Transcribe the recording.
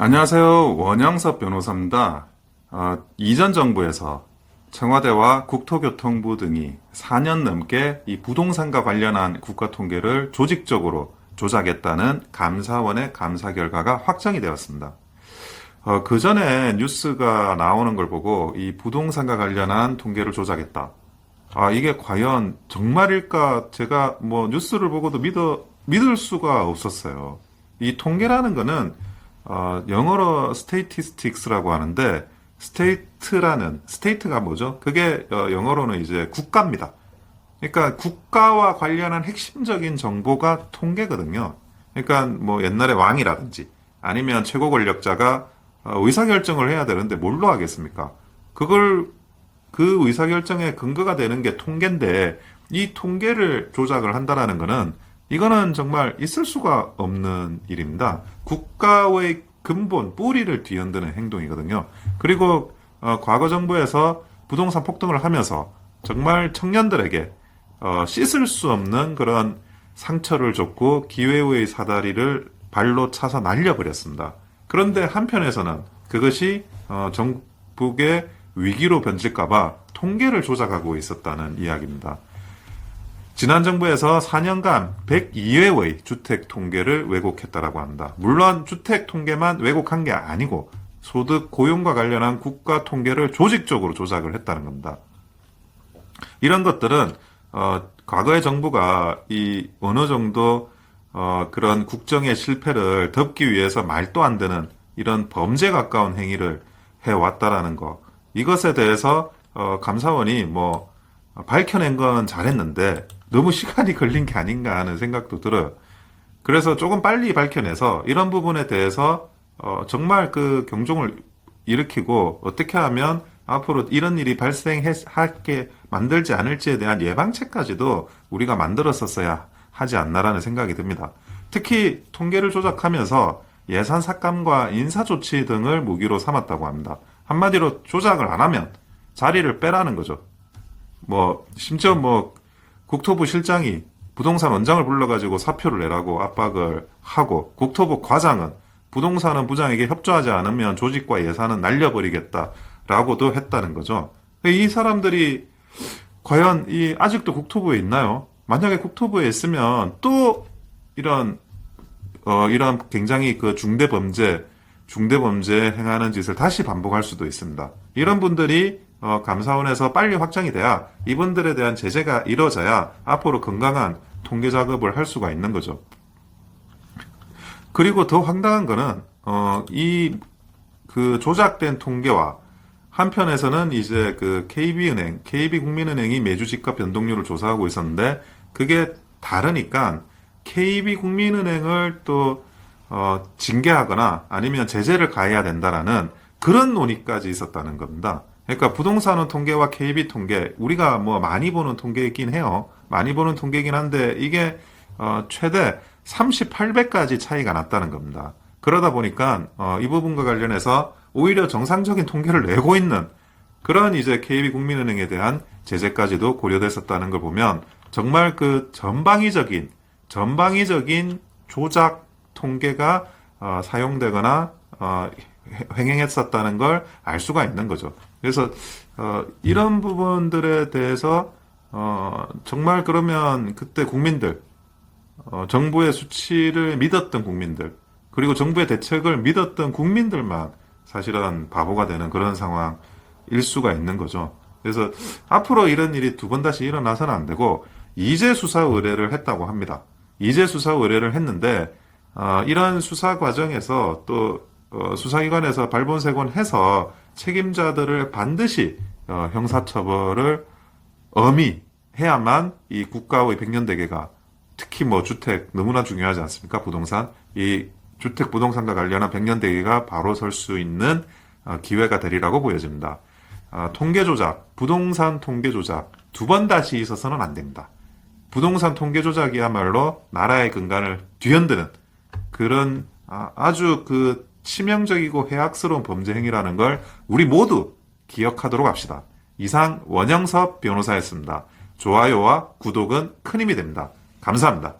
안녕하세요. 원영섭 변호사입니다. 어, 이전 정부에서 청와대와 국토교통부 등이 4년 넘게 이 부동산과 관련한 국가 통계를 조직적으로 조작했다는 감사원의 감사 결과가 확정이 되었습니다. 어, 그 전에 뉴스가 나오는 걸 보고 이 부동산과 관련한 통계를 조작했다. 아, 이게 과연 정말일까? 제가 뭐 뉴스를 보고도 믿어, 믿을 수가 없었어요. 이 통계라는 거는 어, 영어로 statistics라고 하는데 state라는 state가 뭐죠? 그게 어, 영어로는 이제 국가입니다. 그러니까 국가와 관련한 핵심적인 정보가 통계거든요. 그러니까 뭐 옛날에 왕이라든지 아니면 최고 권력자가 어, 의사결정을 해야 되는데 뭘로 하겠습니까? 그걸 그 의사결정의 근거가 되는 게 통계인데 이 통계를 조작을 한다라는 거는 이거는 정말 있을 수가 없는 일입니다. 국가의 근본, 뿌리를 뒤흔드는 행동이거든요. 그리고 어, 과거 정부에서 부동산 폭등을 하면서 정말 청년들에게 어, 씻을 수 없는 그런 상처를 줬고 기회의 사다리를 발로 차서 날려버렸습니다. 그런데 한편에서는 그것이 어, 정북의 위기로 변질까봐 통계를 조작하고 있었다는 이야기입니다. 지난 정부에서 4년간 102회의 주택 통계를 왜곡했다라고 합니다. 물론 주택 통계만 왜곡한 게 아니고 소득 고용과 관련한 국가 통계를 조직적으로 조작을 했다는 겁니다. 이런 것들은 어, 과거의 정부가 이 어느 정도 어, 그런 국정의 실패를 덮기 위해서 말도 안 되는 이런 범죄 가까운 행위를 해왔다라는 거 이것에 대해서 어, 감사원이 뭐 밝혀낸 건 잘했는데 너무 시간이 걸린 게 아닌가 하는 생각도 들어요. 그래서 조금 빨리 밝혀내서 이런 부분에 대해서 어, 정말 그 경종을 일으키고 어떻게 하면 앞으로 이런 일이 발생하게 만들지 않을지에 대한 예방책까지도 우리가 만들었었어야 하지 않나라는 생각이 듭니다. 특히 통계를 조작하면서 예산 삭감과 인사 조치 등을 무기로 삼았다고 합니다. 한마디로 조작을 안 하면 자리를 빼라는 거죠. 뭐 심지어 뭐 국토부 실장이 부동산 원장을 불러가지고 사표를 내라고 압박을 하고 국토부 과장은 부동산은 부장에게 협조하지 않으면 조직과 예산은 날려버리겠다라고도 했다는 거죠. 이 사람들이 과연 이 아직도 국토부에 있나요? 만약에 국토부에 있으면 또 이런 어 이런 굉장히 그 중대 범죄 중대 범죄 행하는 짓을 다시 반복할 수도 있습니다. 이런 분들이 어, 감사원에서 빨리 확정이 돼야 이분들에 대한 제재가 이루어져야 앞으로 건강한 통계 작업을 할 수가 있는 거죠. 그리고 더 황당한 거는 어, 이 그 조작된 통계와 한편에서는 이제 그 KB은행, KB국민은행이 매주 집값 변동률을 조사하고 있었는데 그게 다르니까 KB국민은행을 또 어, 징계하거나 아니면 제재를 가해야 된다라는 그런 논의까지 있었다는 겁니다. 그러니까 부동산은 통계와 KB 통계 우리가 뭐 많이 보는 통계이긴 해요. 많이 보는 통계이긴 한데 이게 어, 최대 38배까지 차이가 났다는 겁니다. 그러다 보니까 어, 이 부분과 관련해서 오히려 정상적인 통계를 내고 있는 그런 이제 KB국민은행에 대한 제재까지도 고려됐었다는 걸 보면 정말 그 전방위적인 전방위적인 조작 통계가 어, 사용되거나 어, 횡행했었다는 걸 알 수가 있는 거죠. 그래서 어, 이런 부분들에 대해서 어, 정말 그러면 그때 국민들 어, 정부의 수치를 믿었던 국민들 그리고 정부의 대책을 믿었던 국민들만 사실은 바보가 되는 그런 상황일 수가 있는 거죠. 그래서 앞으로 이런 일이 두 번 다시 일어나서는 안 되고 이제 수사 의뢰를 했다고 합니다. 이제 수사 의뢰를 했는데 어, 이런 수사 과정에서 또 어, 수사기관에서 발본색원해서 책임자들을 반드시 어, 형사처벌을 엄히 해야만 이 국가의 백년대계가 특히 뭐 주택 너무나 중요하지 않습니까? 부동산 이 주택 부동산과 관련한 백년대계가 바로 설 수 있는 어, 기회가 되리라고 보여집니다. 어, 통계 조작, 부동산 통계 조작 두 번 다시 있어서는 안 됩니다. 부동산 통계 조작이야말로 나라의 근간을 뒤흔드는 그런 아, 아주 그 치명적이고 해악스러운 범죄 행위라는 걸 우리 모두 기억하도록 합시다. 이상 원영섭 변호사였습니다. 좋아요와 구독은 큰 힘이 됩니다. 감사합니다.